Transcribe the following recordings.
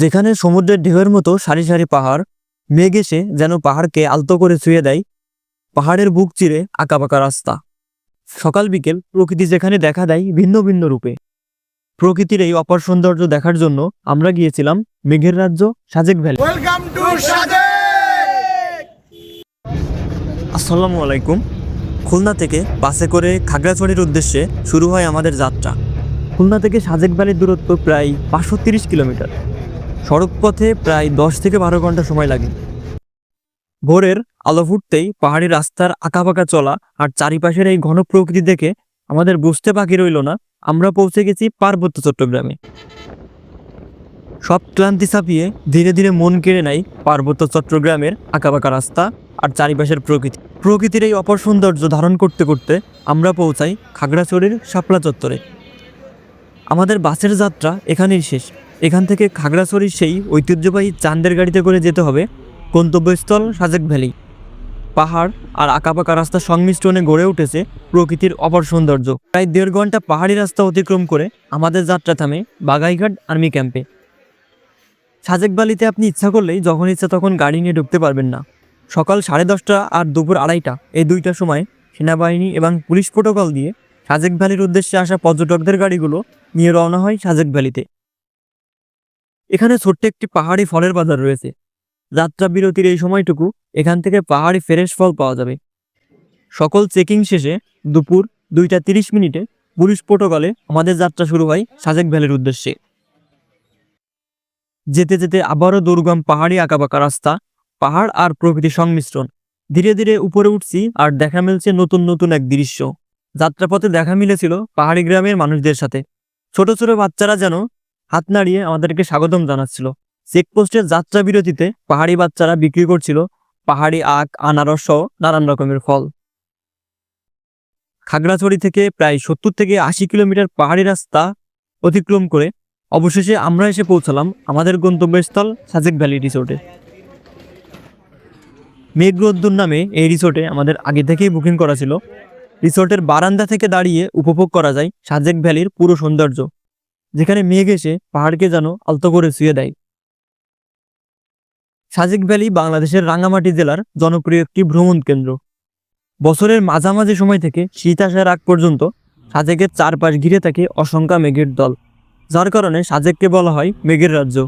যেখানে সমুদ্রের ঢেউয়ের মতো সারি সারি পাহাড় মেঘ এসে যেন পাহাড়কে আলতো করে ছুঁয়ে দেয় পাহাড়ের বুক চিরে আঁকাবাঁকা রাস্তা। সকাল বিকেল প্রকৃতি যেখানে দেখা দেয় ভিন্ন ভিন্ন রূপে। প্রকৃতির এই অপার সৌন্দর্য দেখার জন্য আমরা গিয়েছিলাম মেঘের রাজ্য সাজেক ভ্যালি। আসসালামু আলাইকুম। খুলনা থেকে বাসে করে খাগড়াছড়ির উদ্দেশ্যে শুরু হয় আমাদের যাত্রা। খুলনা থেকে সাজেক ভ্যালির দূরত্ব প্রায় পাঁচশো তিরিশ কিলোমিটার। সড়ক পথে প্রায় দশ থেকে বারো ঘণ্টা সময় লাগে। ভোরের আলো ফুটতেই পাহাড়ি রাস্তার আঁকাবাঁকা চলা আর চারিপাশের এই ঘন প্রকৃতি দেখে আমাদের বুঝতে বাকি রইল না, আমরা পৌঁছে গেছি পার্বত্য চট্টগ্রামে। সব ক্লান্তি ছাপিয়ে ধীরে ধীরে মন কেড়ে নেয় পার্বত্য চট্টগ্রামের আঁকাবাঁকা রাস্তা আর চারিপাশের প্রকৃতি। প্রকৃতির এই অপর সৌন্দর্য ধারণ করতে করতে আমরা পৌঁছাই খাগড়াছড়ির শাপলা চত্বরে। আমাদের বাসের যাত্রা এখানেই শেষ। এখান থেকে খাগড়াছড়ির সেই ঐতিহ্যবাহী চান্দের গাড়িতে করে যেতে হবে গন্তব্যস্থল সাজেক ভ্যালি। পাহাড় আর আঁকাপাকা রাস্তার সংমিশ্রণে গড়ে উঠেছে প্রকৃতির অপর সৌন্দর্য। প্রায় দেড় ঘণ্টা পাহাড়ি রাস্তা অতিক্রম করে আমাদের যাত্রা থামে বাগাইঘাট আর্মি ক্যাম্পে। সাজেক ভ্যালিতে আপনি ইচ্ছা করলেই যখন ইচ্ছা তখন গাড়ি নিয়ে ঢুকতে পারবেন না। সকাল সাড়ে দশটা আর দুপুর আড়াইটা, এই দুইটা সময় সেনাবাহিনী এবং পুলিশ প্রোটোকল দিয়ে সাজেক ভ্যালির উদ্দেশ্যে আসা পর্যটকদের গাড়িগুলো নিয়ে রওনা হয় সাজেক ভ্যালিতে। এখানে ছোট্ট একটি পাহাড়ি ফলের বাজার রয়েছে। যাত্রা বিরতির এই সময়টুকু এখান থেকে পাহাড়ি ফ্রেশ ফল পাওয়া যাবে। সকল চেকিং শেষে দুপুর দুইটা তিরিশ মিনিটে পুলিশ প্রোটোকলে আমাদের যাত্রা শুরু হয় সাজেক ভ্যালির উদ্দেশ্যে। যেতে যেতে আবারও দুর্গম পাহাড়ি আঁকাবাঁকা রাস্তা, পাহাড় আর প্রকৃতির সংমিশ্রণ। ধীরে ধীরে উপরে উঠছি আর দেখা মিলছে নতুন নতুন এক দৃশ্য। যাত্রাপথে দেখা মিলেছিল পাহাড়ি গ্রামের মানুষদের সাথে। ছোট ছোট বাচ্চারা যেন হাত নাড়িয়ে আমাদেরকে স্বাগতম জানাচ্ছিল। চেকপোস্টের যাত্রা বিরতিতে পাহাড়ি বাচ্চারা বিক্রি করছিল পাহাড়ি আখ, আনারস সহ নানান রকমের ফল। খাগড়াছড়ি থেকে প্রায় সত্তর থেকে আশি কিলোমিটার পাহাড়ি রাস্তা অতিক্রম করে অবশেষে আমরা এসে পৌঁছালাম আমাদের গন্তব্যস্থল সাজেক ভ্যালি রিসোর্টে। মেঘরোদ্দুর নামে এই রিসোর্টে আমাদের আগে থেকেই বুকিং করা ছিল। রিসোর্টের বারান্দা থেকে দাঁড়িয়ে উপভোগ করা যায় সাজেক ভ্যালির পুরো সৌন্দর্য। যেখানে মেঘ এসে পাহাড়কে যেন আলতো করে শুয়ে দেয়। সাজেক ভ্যালি বাংলাদেশের রাঙামাটি জেলার জনপ্রিয় একটি ভ্রমণ কেন্দ্র। বছরের মাঝামাঝি সময় থেকে শীত আসার আগ পর্যন্ত সাজেকের চারপাশ ঘিরে থাকে অসংখ্যা মেঘের দল, যার কারণে সাজেককে বলা হয় মেঘের রাজ্য।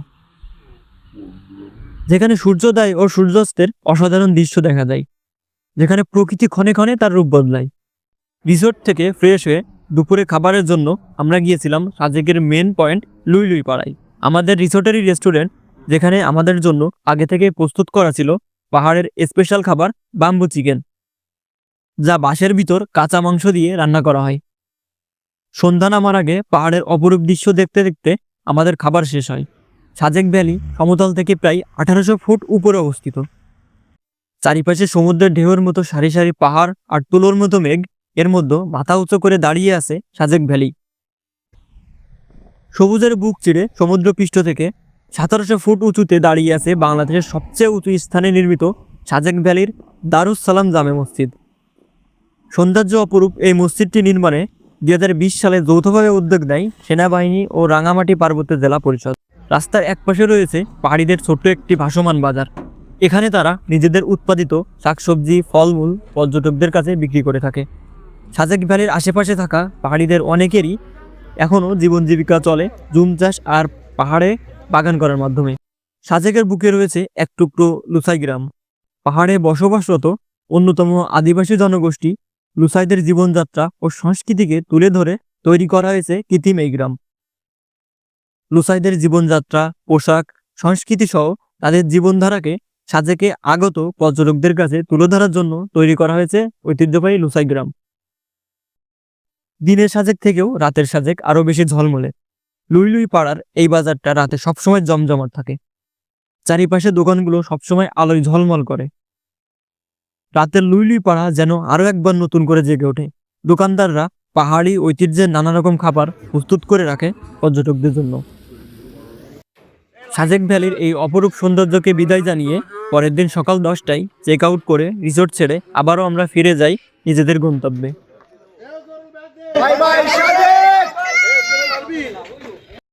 যেখানে সূর্যোদয় ও সূর্যাস্তের অসাধারণ দৃশ্য দেখা যায়, যেখানে প্রকৃতি ক্ষণে ক্ষণে তার রূপ বদলায়। রিসোর্ট থেকে ফ্রেশ হয়ে দুপুরে খাবারের জন্য আমরা গিয়েছিলাম সাজেকের মেন পয়েন্ট লুই লুই পাড়ায় আমাদের রিসোর্টেরই রেস্টুরেন্ট যেখানে আমাদের জন্য আগে থেকে প্রস্তুত করা ছিল পাহাড়ের স্পেশাল খাবার বাম্বু চিকেন যা বাঁশের ভিতর কাঁচা মাংস দিয়ে রান্না করা হয়। সন্ধ্যা নামার আগে পাহাড়ের অপরূপ দৃশ্য দেখতে দেখতে আমাদের খাবার শেষ হয়। সাজেক ভ্যালি সমতল থেকে প্রায় আঠারোশো ফুট উপরে অবস্থিত। চারিপাশে সমুদ্রের ঢেউয়ের মতো সারি সারি পাহাড় আর তুলোর মতো মেঘ এর মধ্যে মাথা উঁচু করে দাঁড়িয়ে আছে সাজেক ভ্যালি। সবুজের বুক চিড়ে সমুদ্রপৃষ্ঠ থেকে সতেরোশো ফুট উঁচুতে দাঁড়িয়ে আছে বাংলাদেশের সবচেয়ে উঁচু স্থানে নির্মিত সাজেক ভ্যালির দারুস সালাম জামে মসজিদ। সৌন্দর্য অপরূপ এই মসজিদটি নির্মাণে দুই হাজার বিশ সালে যৌথভাবে উদ্যোগ নেয় সেনাবাহিনী ও রাঙামাটি পার্বত্য জেলা পরিষদ। রাস্তার একপাশে রয়েছে পাহাড়িদের ছোট্ট একটি ভাসমান বাজার। এখানে তারা নিজেদের উৎপাদিত শাকসবজি, ফলমূল পর্যটকদের কাছে বিক্রি করে থাকে। সাজেক ভ্যালির আশেপাশে থাকা পাহাড়িদের অনেকেরই এখনও জীবন জীবিকা চলে জুম চাষ আর পাহাড়ে বাগান করার মাধ্যমে। সাজেকের বুকে রয়েছে এক টুকরো লুসাই গ্রাম পাহাড়ে বসবাসরত অন্যতম আদিবাসী জনগোষ্ঠী লুসাইদের জীবনযাত্রা ও সংস্কৃতিকে তুলে ধরে তৈরি করা হয়েছে কৃত্রিম এই গ্রাম। লুসাইদের জীবনযাত্রা, পোশাক সংস্কৃতি সহ তাদের জীবনধারাকে সাজেকে আগত পর্যটকদের কাছে তুলে ধরার জন্য তৈরি করা হয়েছে ঐতিহ্যবাহী লুসাই গ্রাম দিনের সাজেক থেকেও রাতের সাজেক আরও বেশি ঝলমলে। লুই লুই পাড়ার এই বাজারটা রাতে সবসময় জমজমাট থাকে। চারিপাশে দোকানগুলো সবসময় আলোয় ঝলমল করে। রাতের লুইলুই পাড়া যেন আরও একবার নতুন করে জেগে ওঠে। দোকানদাররা পাহাড়ি ঐতিহ্যের নানা রকম খাবার প্রস্তুত করে রাখে পর্যটকদের জন্য। সাজেক ভ্যালির এই অপরূপ সৌন্দর্যকে বিদায় জানিয়ে পরের দিন সকাল দশটায় চেক আউট করে রিসোর্ট ছেড়ে আবারও আমরা ফিরে যাই নিজেদের গন্তব্যে। Bye bye.